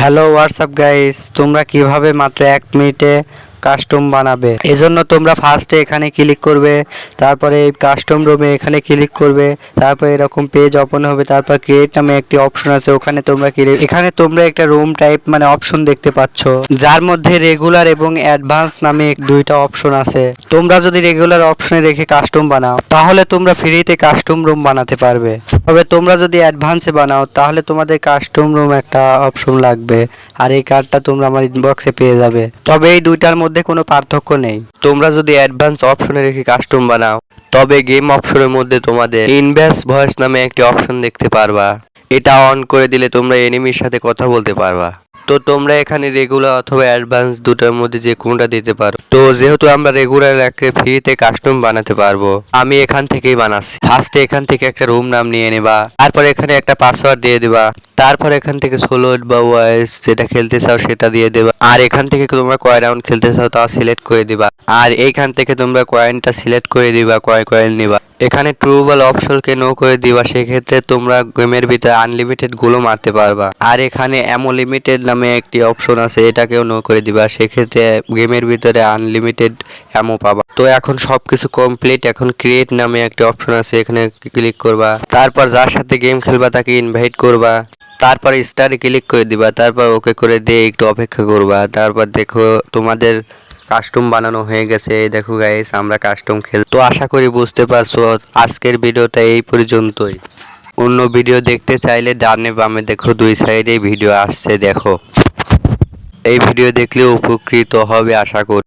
Hello WhatsApp guys তোমরা কিভাবে মাত্র এক মিনিটে কাস্টম বানাবে। এজন্য তোমরা ফার্স্টে এখানে ক্লিক করবে, তারপরে এই কাস্টম রুমে এখানে ক্লিক করবে, তারপর এরকম পেজ ওপেন হবে, তারপর ক্রিয়েট নামে একটি অপশন আছে, ওখানে তোমরা ক্রিয়েট এখানে তোমরা একটা রুম টাইপ মানে অপশন দেখতে পাচ্ছ, যার মধ্যে রেগুলার এবং অ্যাডভান্স নামে দুইটা অপশন আছে। তোমরা যদি রেগুলার অপশনে রেখে কাস্টম বানাও, তাহলে তোমরা ফ্রিতে কাস্টম রুম বানাতে পারবে। তবে তোমরা যদি অ্যাডভান্সে বানাও, তাহলে তোমাদের কাস্টম রুম একটা অপশন লাগবে। আর এই কার্ডটা তোমরা আমার ইনবক্সে পেয়ে যাবে। তবে এই দুইটার মধ্যে কোনো পার্থক্য নেই। তোমরা যদি অ্যাডভান্স অপশনে রেখে কাস্টম বানাও, তবে গেম অপশনের মধ্যে তোমাদের ইনভেস ভয়েস নামে একটি অপশন দেখতে পারবা। এটা অন করে দিলে তোমরা এনিমির সাথে কথা বলতে পারবা। তো তোমরা এখানে রেগুলার অথবা অ্যাডভান্স দুটোর মধ্যে যে কোনটা দিতে পারো। তো যেহেতু আমরা রেগুলার একটা ফ্রিতে কাস্টম বানাতে পারব, আমি এখান থেকেই বানাচ্ছি। ফার্স্টে এখান থেকে একটা রুম নাম নিয়ে নেবা, তারপর এখানে একটা পাসওয়ার্ড দিয়ে দেবা, তারপর এখান থেকে সোলো বা ওয়াইস যেটা খেলতে চাও সেটা দিয়ে দেবা। আর এখান থেকে তোমরা কয় রাউন্ড খেলতে চাও তা সিলেক্ট করে দিবা। আর এইখান থেকে তোমরা কয়েনটা সিলেক্ট করে দিবা কয় কয়েন নিবা। এখানে ট্রুবল অপশনকে নো করে দিবা, সেক্ষেত্রে তোমরা গেমের ভিতরে আনলিমিটেডগুলো মারতে পারবা। আর এখানে অ্যামো লিমিটেড নামে একটি অপশন আছে, এটাকেও নো করে দিবা, সেক্ষেত্রে গেমের ভিতরে আনলিমিটেড অ্যামো পাবা। তো এখন সবকিছু কমপ্লিট এখন ক্রিয়েট নামে একটি অপশন আছে, এখানে ক্লিক করবা। তারপর যার সাথে গেম খেলবা, তাকে ইনভাইট করবা। তারপর স্টারে ক্লিক করে দিবা, তারপর ওকে করে দিয়ে একটু অপেক্ষা করবা। তারপর দেখো তোমাদের কাস্টম বানানো হয়ে গেছে, এই দেখো গাইস আমরা কাস্টম খেল তো আশা করি বুঝতে পারছ, আজকের ভিডিওটা এই পর্যন্তই। অন্য ভিডিও দেখতে চাইলে ডানে বামে দেখো, দুই সাইডে ভিডিও আসছে, দেখো। এই ভিডিও দেখলে উপকৃত হবে, আশা করি